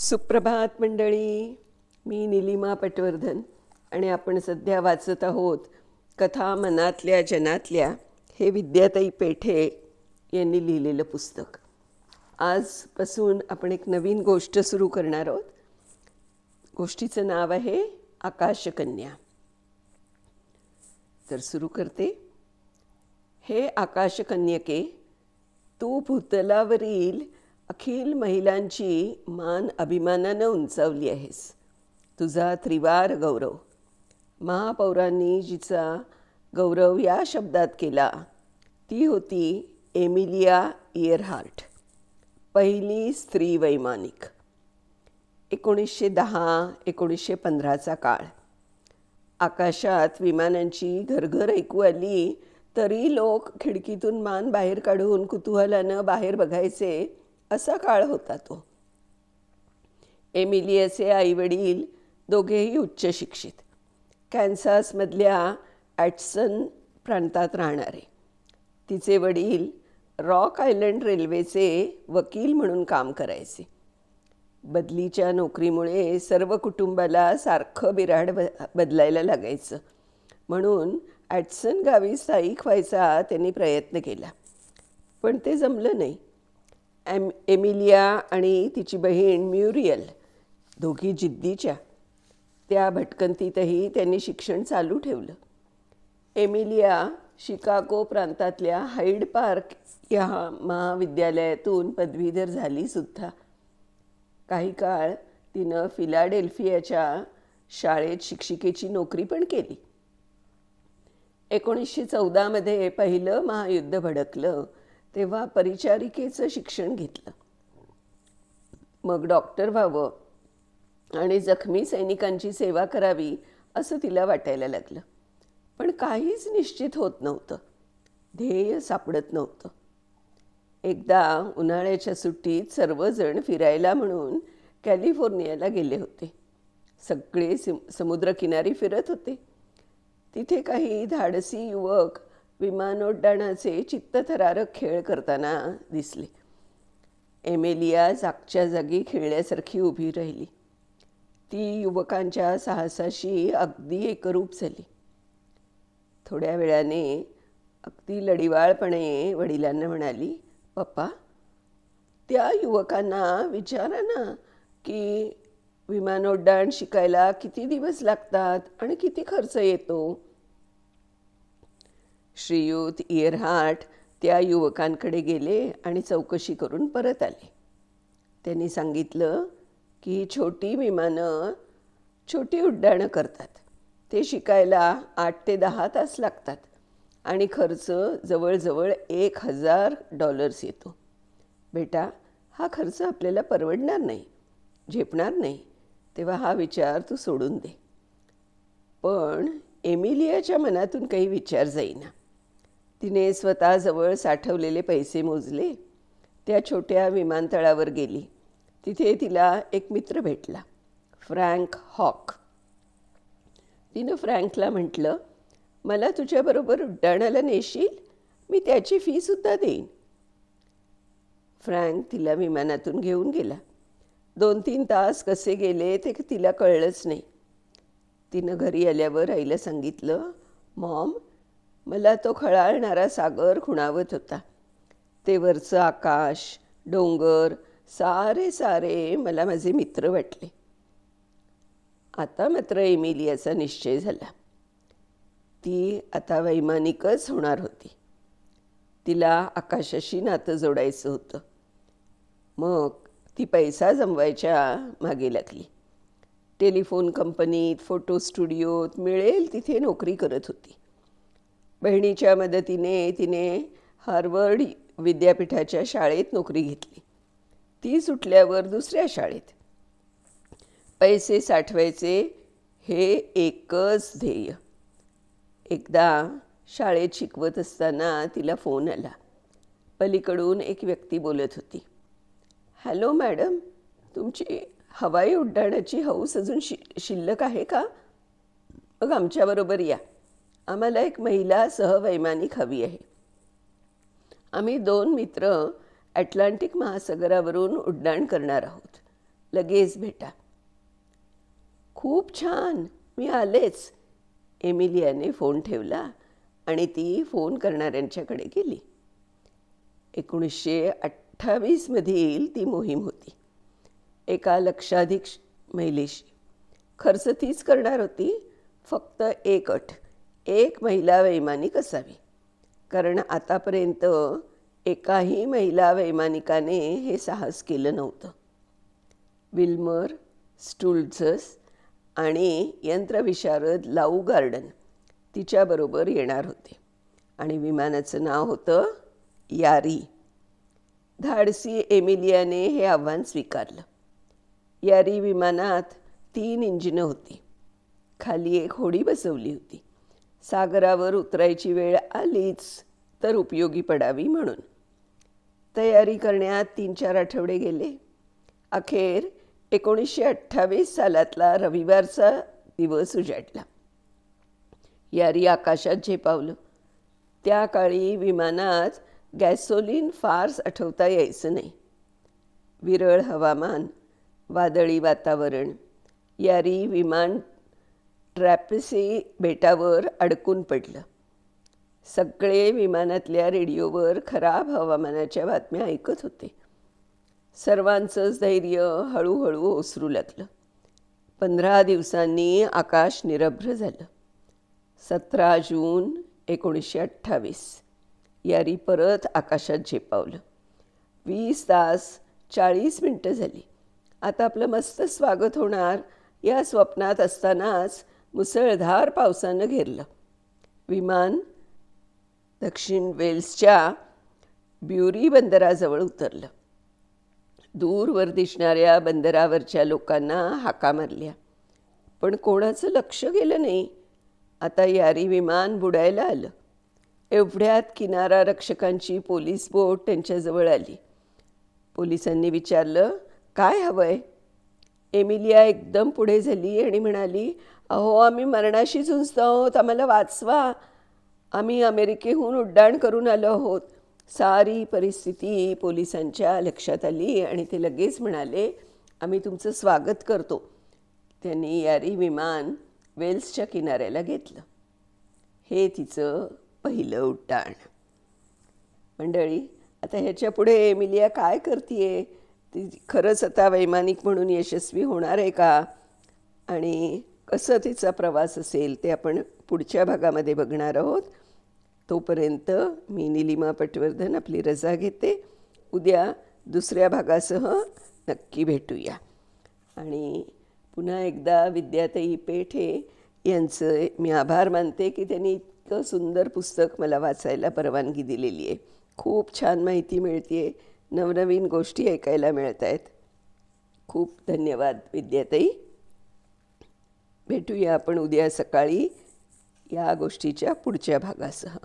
सुप्रभात मंडळी. मी निलिमा पटवर्धन आणि आपण सध्या वाचत आहोत कथा मनातल्या जनातल्या हे विद्याताई पेठे यांनी लिहिलेलं पुस्तक. आजपासून आपण एक नवीन गोष्ट सुरू करणार आहोत. गोष्टीचं नाव आहे आकाशकन्या. तर सुरू करते. हे आकाशकन्यके तू भूतलावरील अखिल महिलांची मान अभिमानानं उंचावली आहेस. तुझा त्रिवार गौरव. महापौरांनी जिचा गौरव या शब्दात केला ती होती एमिलिया इयरहार्ट पहिली स्त्री वैमानिक. एकोणीसशे दहा एकोणीसशे पंधराचा काळ. आकाशात विमानांची घरघर ऐकू आली तरी लोक खिडकीतून मान बाहेर काढून कुतूहलानं बाहेर बघायचे असा काळ होता तो. एमिलियाचे आईवडील दोघेही उच्च शिक्षित. कॅन्सासमधल्या ॲटसन प्रांतात राहणारे. तिचे वडील रॉक आयलंड रेल्वेचे वकील म्हणून काम करायचे. बदलीच्या नोकरीमुळे सर्व कुटुंबाला सारखं बिराड ब बदलायला लागायचं. म्हणून ॲटसन गावी स्थायिक व्हायचा त्यांनी प्रयत्न केला. पण ते जमलं नाही. एम एमिलिया आणि तिची बहीण म्युरियल दोघी जिद्दीच्या. त्या भटकंतीतही त्यांनी शिक्षण चालू ठेवलं. एमिलिया शिकागो प्रांतातल्या हाईड पार्क या महाविद्यालयातून पदवीधर झाली सुद्धा. काही काळ तिनं फिलाडेल्फियाच्या शाळेत शिक्षिकेची नोकरी पण केली. एकोणीसशे चौदामध्ये पहिलं महायुद्ध भडकलं. तेव्हा परिचारिकेचं शिक्षण घेतलं. मग डॉक्टर व्हावं आणि जखमी सैनिकांची सेवा करावी असं तिला वाटायला लागलं. पण काहीच निश्चित होत नव्हतं. ध्येय सापडत नव्हतं. एकदा उन्हाळ्याच्या सुट्टीत सर्वजण फिरायला म्हणून कॅलिफोर्नियाला गेले होते. सगळे समुद्रकिनारी फिरत होते. तिथे काही धाडसी युवक विमानोड्डाणाचे चित्तथरारक खेळ करताना दिसले. एमेलिया जागच्या जागी खेळण्यासारखी उभी राहिली. ती युवकांच्या साहसाशी अगदी एकरूप झाली. थोड्या वेळाने अगदी लढिवाळपणे वडिलांना म्हणाली पप्पा त्या युवकांना विचारा ना की विमानोड्डाण शिकायला किती दिवस लागतात आणि किती खर्च येतो? श्रीयुत इयरहाट त्या युवकांकडे गेले आणि चौकशी करून परत आले. त्यांनी सांगितलं की छोटी विमानं छोटी उड्डाणं करतात. ते शिकायला आठ ते दहा तास लागतात आणि खर्च जवळजवळ एक हजार डॉलर्स येतो. बेटा हा खर्च आपल्याला परवडणार नाही झेपणार नाही तेव्हा हा विचार तू सोडून दे. पण एमिलियाच्या मनातून काही विचार जाईना. तिने स्वतःजवळ साठवलेले पैसे मोजले. त्या छोट्या विमानतळावर गेली. तिथे तिला एक मित्र भेटला फ्रँक हॉक. तिनं फ्रँकला म्हटलं मला तुझ्याबरोबर उड्डाणाला नेशील? मी त्याची फीसुद्धा देईन. फ्रँक तिला विमानातून घेऊन गेला. दोन तीन तास कसे गेले ते तिला कळलंच नाही. तिनं घरी आल्यावर आईला सांगितलं मॉम मला तो खळाळणारा सागर खुणावत होता. ते वरचं आकाश डोंगर सारे सारे मला माझे मित्र वाटले. आता मात्र एमिलियाचा निश्चय झाला. ती आता वैमानिकच होणार होती. तिला आकाशाशी नातं जोडायचं होतं. मग ती पैसा जमवायच्या मागे लागली. टेलिफोन कंपनीत फोटो स्टुडिओत मिळेल तिथे नोकरी करत होती. बहिणीच्या मदतीने तिने हार्वर्ड विद्यापीठाच्या शाळेत नोकरी घेतली. ती सुटल्यावर दुसऱ्या शाळेत. पैसे साठवायचे हे एकच ध्येय. एकदा शाळेत शिकवत असताना तिला फोन आला. पलीकडून एक व्यक्ती बोलत होती. हॅलो मॅडम तुमची हवाई उड्डाणाची हौस अजून शि शिल्लक आहे का? मग आमच्याबरोबर या. आम्हाला एक महिला सहवैमानिक हवी आहे. आम्ही दोन मित्र ॲटलांटिक महासागरावरून उड्डाण करणार आहोत. लगेच भेटा. खूप छान. मी आलेच. एमिलियाने फोन ठेवला आणि ती फोन करणाऱ्यांच्याकडे गेली. एकोणीसशे अठ्ठावीसमधील ती मोहीम होती. एका लक्षाधिक महिलेशी. खर्च तीच करणार होती. फक्त एक अट. एक महिला वैमानिक असावी. कारण आतापर्यंत एकाही महिला वैमानिकाने हे साहस केलं नव्हतं. विल्मर स्टुल्झस आणि यंत्रविशारद लाऊ गार्डन तिच्याबरोबर येणार होते. आणि विमानाचं नाव होतं यारी. धाडसी एमिलियाने हे आव्हान स्वीकारलं. यारी विमानात तीन इंजिनं होती. खाली एक होडी बसवली होती. सागरावर उतरायची वेळ आलीच तर उपयोगी पडावी म्हणून. तयारी करण्यात तीन चार आठवडे गेले. अखेर एकोणीसशे अठ्ठावीस सालातला रविवारचा दिवस उजाडला. यारी आकाशात झेपावलं. त्या काळी विमानात गॅसोलीन फार्स आठवता यायचं नाही. विरळ हवामान वादळी वातावरण यारी विमान ट्रॅपसी बेटावर अडकून पडलं. सगळे विमानातल्या रेडिओवर खराब हवामानाच्या बातम्या ऐकत होते. सर्वांचंच धैर्य हळूहळू ओसरू लागलं. पंधरा दिवसांनी आकाश निरभ्र झालं. सतरा जून एकोणीसशे अठ्ठावीस. यारी परत आकाशात झेपावलं. वीस तास चाळीस मिनटं झाली. आता आपलं मस्त स्वागत होणार या स्वप्नात असतानाच मुसळधार पावसानं घेरलं. विमान दक्षिण वेल्सच्या ब्युरी बंदराजवळ उतरलं. दूरवर दिसणाऱ्या बंदरावरच्या लोकांना हाका मारल्या. पण कोणाचं लक्ष गेलं नाही. आता यारी विमान बुडायला आलं. एवढ्यात किनारा रक्षकांची पोलीस बोट त्यांच्याजवळ आली. पोलिसांनी विचारलं काय हवंय? एमिलिया एकदम पुढे झाली आणि म्हणाली अहो आम्ही मरणाशी झुंजतो आहोत. आम्हाला वाचवा. आम्ही अमेरिकेहून उड्डाण करून आलो आहोत. सारी परिस्थिती पोलिसांच्या लक्षात आली आणि ते लगेच म्हणाले आम्ही तुमचं स्वागत करतो. त्यांनी यारी विमान वेल्सच्या किनाऱ्याला घेतलं. हे तिचं पहिलं उड्डाण. मंडळी आता ह्याच्या पुढे एमिलिया काय करतीये? ती खरंच आता वैमानिक म्हणून यशस्वी होणार आहे का? आणि कसं तिचा प्रवास असेल ते आपण पुढच्या भागामध्ये बघणार आहोत. तोपर्यंत मी निलिमा पटवर्धन आपली रजा घेते. उद्या दुसऱ्या भागासह नक्की भेटूया. आणि पुन्हा एकदा विद्याताई पेठे यांचं मी आभार मानते की त्यांनी इतकं सुंदर पुस्तक मला वाचायला परवानगी दिलेली आहे. खूप छान माहिती मिळते आहे नवनवीन गोष्टी ऐकायला मिळत आहेत खूप धन्यवाद विद्याताई. भेटूया आपण उद्या सकाळी या गोष्टीच्या पुढच्या भागासह.